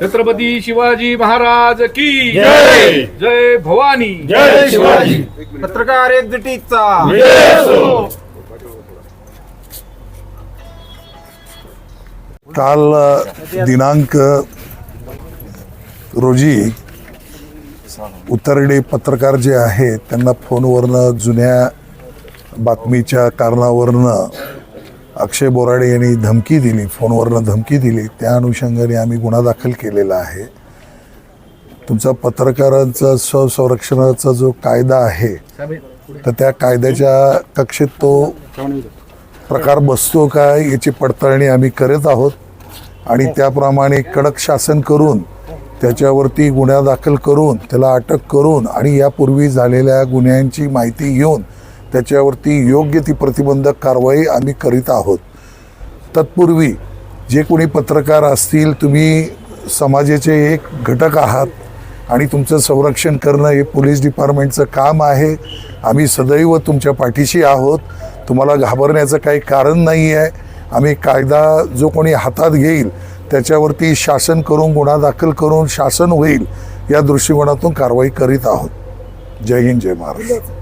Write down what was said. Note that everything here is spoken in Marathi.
छत्रपती शिवाजी महाराज की जय. जय भवानी जय शिवाजी पत्रकार एकजुटीचा. काल दिनांक रोजी उत्तरडे पत्रकार जे आहेत त्यांना फोनवरनं जुन्या बातमीच्या कारणावरनं अक्षय बोराडे यांनी धमकी दिली फोनवरनं धमकी दिली. त्या अनुषंगाने आम्ही गुन्हा दाखल केलेला आहे. तुमचा पत्रकारांचा स्वसंरक्षणाचा जो कायदा आहे तर त्या कायद्याच्या कक्षेत तो प्रकार बसतो काय याची पडताळणी आम्ही करत आहोत. आणि त्याप्रमाणे कडक शासन करून त्याच्यावरती गुन्हा दाखल करून त्याला अटक करून आणि यापूर्वी झालेल्या गुन्ह्यांची माहिती घेऊन त्याच्यावरती योग्य ती प्रतिबंधक कारवाई आम्ही करीत आहोत. तत्पूर्वी जे कोणी पत्रकार असतील तुम्ही समाजाचे एक घटक आहात आणि तुमचं संरक्षण करणं हे पोलीस डिपार्टमेंटचं काम आहे. आम्ही सदैव तुमच्या पाठीशी आहोत. तुम्हाला घाबरण्याचं काही कारण नाही आहे आम्ही कायदा जो कोणी हातात घेईल त्याच्यावरती शासन करून गुन्हा दाखल करून शासन होईल या दृष्टिकोनातून कारवाई करीत आहोत. जय हिंद जय महाराष्ट्र.